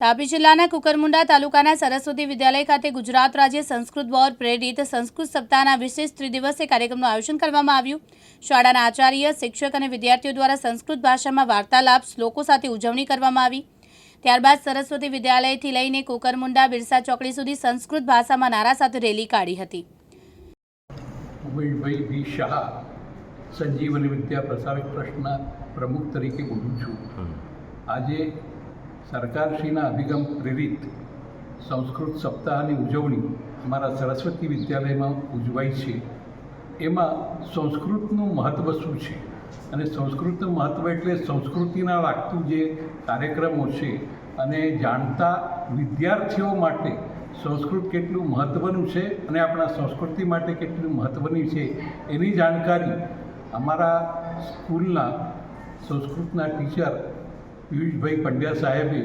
તાપી જિલ્લાના કુકરમુંડા તાલુકાના સરસ્વતી વિદ્યાલય ખાતે ગુજરાત રાજ્ય સંસ્કૃત બોર્ડ પ્રેરિત સંસ્કૃત સપ્તાહના વિશેષ ત્રિદિવસીય કાર્યક્રમનું આયોજન કરવામાં આવ્યું. શાળાના આચાર્ય શિક્ષક અને વિદ્યાર્થીઓ દ્વારા સંસ્કૃત ભાષામાં વાર્તાલાપ શ્લોકો સાથે ઉજવણી કરવામાં આવી. ત્યારબાદ સરસ્વતી વિદ્યાલયથી લઈને કુકરમુંડા બિરસા ચોકડી સુધી સંસ્કૃત ભાષામાં નારા સાથે રેલી કાઢી હતી. ઉમેશભાઈ બી શાહ સંજીવની વિદ્યા પ્રસારક ટ્રસ્ટના પ્રમુખ તરીકે બોલું છું. આજે સરકારશ્રીના અભિગમ પ્રેરિત સંસ્કૃત સપ્તાહની ઉજવણી અમારા સરસ્વતી વિદ્યાલયમાં ઉજવાય છે. એમાં સંસ્કૃતનું મહત્ત્વ શું છે? અને સંસ્કૃતનું મહત્ત્વ એટલે સંસ્કૃતિના લાગતું જે કાર્યક્રમો છે અને જાણતા વિદ્યાર્થીઓ માટે સંસ્કૃત કેટલું મહત્ત્વનું છે અને આપણા સંસ્કૃતિ માટે કેટલું મહત્ત્વની છે એની જાણકારી અમારા સ્કૂલના સંસ્કૃતના ટીચર પિયુષભાઈ પંડ્યા સાહેબે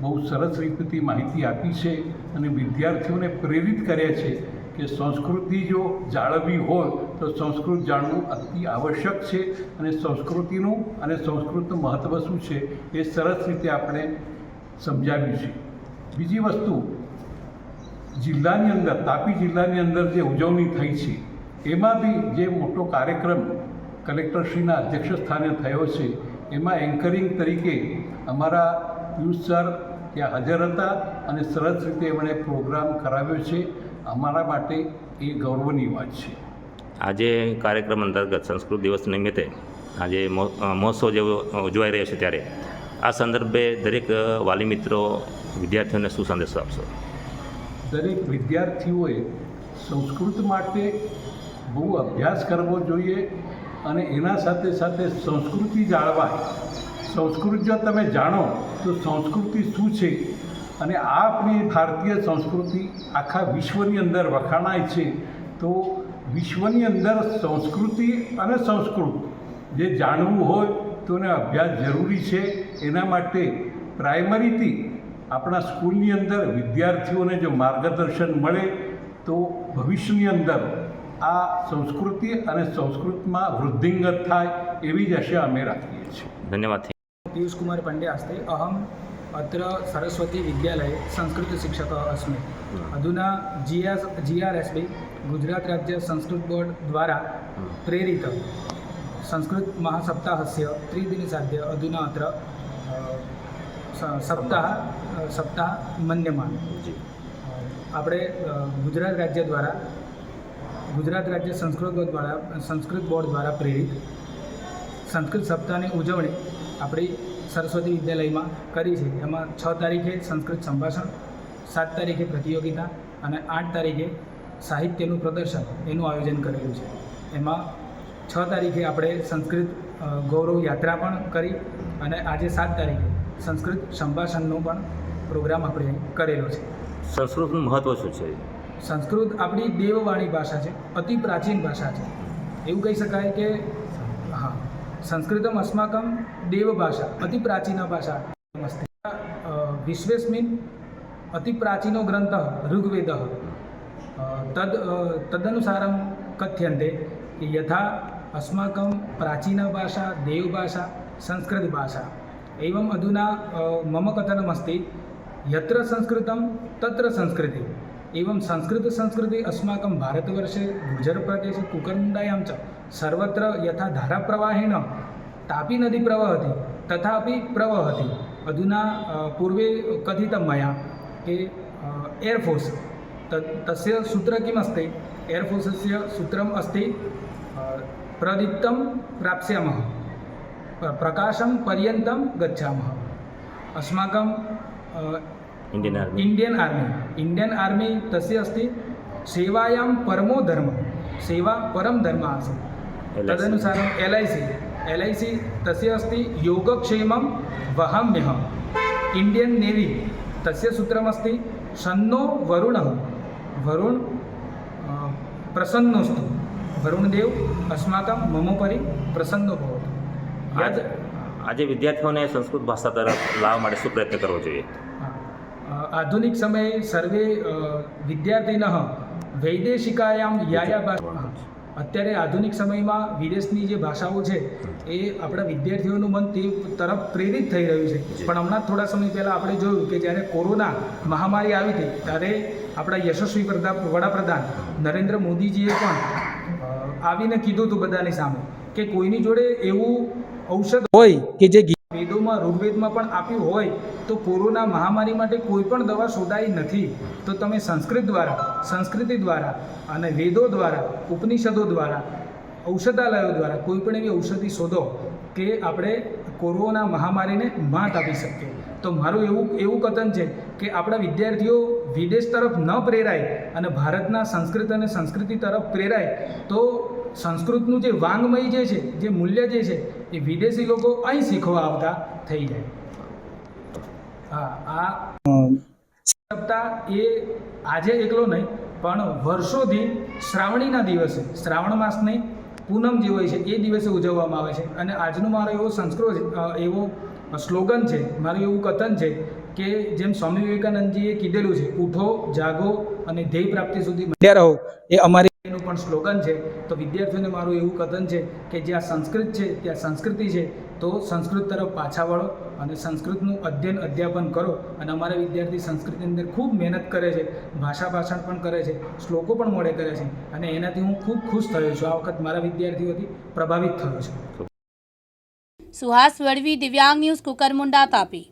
બહુ સરસ રીતથી માહિતી આપી છે અને વિદ્યાર્થીઓને પ્રેરિત કર્યા છે કે સંસ્કૃતિ જો જાળવવી હોય તો સંસ્કૃત જાણવું અતિ આવશ્યક છે અને સંસ્કૃતિનું અને સંસ્કૃતનું મહત્ત્વ શું છે એ સરસ રીતે આપણે સમજાવ્યું છે. બીજી વસ્તુ, જિલ્લાની અંદર, તાપી જિલ્લાની અંદર જે ઉજવણી થઈ છે, એમાં બી જે મોટો કાર્યક્રમ કલેક્ટરશ્રીના અધ્યક્ષ સ્થાને થયો છે એમાં એન્કરિંગ તરીકે અમારા પિયુષ સર ત્યાં હાજર હતા અને સરસ રીતે એમણે પ્રોગ્રામ કરાવ્યો છે. અમારા માટે એ ગૌરવની વાત છે. આજે કાર્યક્રમ અંતર્ગત સંસ્કૃત દિવસ નિમિત્તે આજે મહોત્સવ જેવો ઉજવાઈ રહ્યો છે ત્યારે આ સંદર્ભે દરેક વાલી મિત્રો વિદ્યાર્થીઓને શું સંદેશો આપશો? દરેક વિદ્યાર્થીઓએ સંસ્કૃત માટે બહુ અભ્યાસ કરવો જોઈએ. અને એના સાથે સાથે સંસ્કૃતિ જાળવાય. સંસ્કૃત જો તમે જાણો, તો સંસ્કૃતિ શું છે? અને આ આપણી ભારતીય સંસ્કૃતિ આખા વિશ્વની અંદર વખાણાય છે, તો વિશ્વની અંદર સંસ્કૃતિ અને સંસ્કૃત જે જાણવું હોય, તો એને અભ્યાસ જરૂરી છે. એના માટે પ્રાઇમરીથી આપણા સ્કૂલની અંદર વિદ્યાર્થીઓને જો માર્ગદર્શન મળે, તો ભવિષ્યની અંદર આ સંસ્કૃતિ અને સંસ્કૃતમાં વૃદ્ધિંગત થાય એવી જ આશા અમે રાખીએ છીએ ધન્યવાદ पीयूष कुमार पाण्डे अस्ति अहम् अत्र सरस्वती विद्यालये संस्कृतशिक्षकः अस्मि अधुना जि एस् जि आर् एस् बि गुजरात् राज्य संस्कृत बोर्ड् द्वारा प्रेरित संस्कृतमहासप्ताहस्य त्रिदिनसाध्य अधुना अत्र अ, स- સપ્તાહ અ, સપ્તાહ મન્યમાન આપણે અ, ગુજરાત રાજ્ય દ્વારા ગુજરાત રાજ્ય સંસ્કૃત દ્વારા, સંસ્કૃત બોર્ડ દ્વારા પ્રેરિત સંસ્કૃત સપ્તાહની ઉજવણી આપણી સરસ્વતી વિદ્યાલયમાં કરી છે. એમાં છ તારીખે સંસ્કૃત સંભાષણ, સાત તારીખે પ્રતિયોગિતા અને આઠ તારીખે સાહિત્યનું પ્રદર્શન એનું આયોજન કરેલું છે. એમાં છ તારીખે આપણે સંસ્કૃત ગૌરવ યાત્રા પણ કરી અને આજે સાત તારીખે સંસ્કૃત સંભાષણનો પણ પ્રોગ્રામ આપણે કરેલો છે. સંસ્કૃતનું મહત્ત્વ શું છે? સંસ્કૃત આપણી દેવવાણી ભાષા છે, અતિ પ્રાચીન ભાષા છે. એવું કહી શકાય કે, હા, સંસ્કૃતમ અસ્માકમ દેવભાષા અતિ પ્રાચીના ભાષા. નમસ્તે વિશ્વેસ્મિન, અતિ પ્રાચીનો ગ્રંથ, ઋગ્વેદ. તદ તદનુસારમ કથ્યન્તે કે યથા અસ્માકમ પ્રાચીના ભાષા દેવભાષા સંસ્કૃત ભાષા. એવમ અધુના મમ કથનમસ્તિ, યત્ર સંસ્કૃતમ, તત્ર સંસ્કૃતિ. एवं संस्कृतसंस्कृति अस्माकं भारतवर्षे गुर्जरप्रदेशे कुकर्मुण्डायां च सर्वत्र यथा धाराप्रवाहेण तापी नदी प्रवहति तथापि प्रवहति. अधुना पूर्वे कथितं मया के एर्फोर्स् तत् तस्य सूत्रं किमस्ति? एर्फोर्सस्य सूत्रम् अस्ति प्रदीप्तं प्राप्स्यामः प्रकाशं पर्यन्तं गच्छामः. अस्माकं अ, Indian army Indian army Indian army तस्य अस्ति सेवायां परमो धर्मः सेवा परं धर्मः आसीत् LIC. तदनुसारम् एल् ऐ सि एल् ऐ सि तस्य अस्ति योगक्षेमं वहाम्यहम् इण्डियन् नेवी तस्य सूत्रमस्ति सन्नो वरुणः वरुण अ, प्रसन्नोऽस्तु वरुणदेव अस्माकं ममोपरि प्रसन्नो भवतु આજ यद् આજે વિદ્યાર્થીઓને સંસ્કૃત ભાષા તરફ લાવવા માટે શું પ્રયત્ન કરવો જોઈએ આધુનિક સમये સર્વે વિદ્યાર્થિન વૈદેશિકાયામ યાયા અત્યારે આધુનિક સમયમાં વિદેશની જે ભાષાઓ છે એ આપણા વિદ્યાર્થીઓનું મન તે તરફ પ્રેરિત થઈ રહ્યું છે. પણ હમણાં થોડા સમય પહેલાં આપણે જોયું કે જ્યારે કોરોના મહામારી આવી હતી ત્યારે આપણા યશસ્વી વડાપ્રધાન નરેન્દ્ર મોદીજીએ પણ આવીને કીધું હતું બધાની સામે કે કોઈની જોડે એવું ઔષધ હોય કે જે ગી- ઋગ્વેદમાં પણ આપ્યું હોય તો કોરોના મહામારી માટે કોઈ પણ દવા શોધાઈ નથી. તો તમે સંસ્કૃત દ્વારા, સંસ્કૃતિ દ્વારા અને વેદો દ્વારા, ઉપનિષદો દ્વારા, ઔષધાલયો દ્વારા કોઈ પણ એવી ઔષધિ શોધો કે આપણે કોરોના મહામારીને માત આપી શકીએ. તો મારું એવું એવું કથન છે કે આપણા વિદ્યાર્થીઓ વિદેશ તરફ ન પ્રેરાય અને ભારતના સંસ્કૃત અને સંસ્કૃતિ તરફ પ્રેરાય, તો સંસ્કૃતનું જે વાંગમય જે છે, જે મૂલ્ય જે છે એ વિદેશી લોકો અહીં શીખવા આવતા થઈ જાય. હા, આ સપ્તાહ એ આજે એકલો નહીં, પણ વર્ષોથી શ્રાવણીના દિવસે, શ્રાવણ માસની પૂનમ જે હોય છે, એ દિવસે ઉજવવામાં આવે છે. અને આજનો મારો એવો સંસ્કૃત એવો સ્લોગન છે, મારું એવું કથન છે કે જેમ સ્વામી વિવેકાનંદજીએ કીધેલું છે, ઉઠો, જાગો અને ધ્યેય પ્રાપ્તિ સુધી મળ્યા રહો. એ અમારીનું એનું પણ સ્લોગન છે. તો વિદ્યાર્થીઓને મારું એવું કથન છે કે જ્યાં સંસ્કૃત છે ત્યાં સંસ્કૃતિ છે તો સંસ્કૃત તરફ પાછા વળો અને સંસ્કૃતનું અધ્યયન અધ્યાપન કરો. અને અમારા વિદ્યાર્થી સંસ્કૃતની અંદર ખૂબ મહેનત કરે છે ભાષા ભાષણ પણ કરે છે શ્લોકો પણ મોડે કરે છે. અને એનાથી હું ખૂબ ખુશ થયો છું. આ વખત મારા વિદ્યાર્થીઓથી પ્રભાવિત થયો છું. સુહાસ વડવી દિવ્યાંગ ન્યૂઝ કુકરમુંડા તાપી.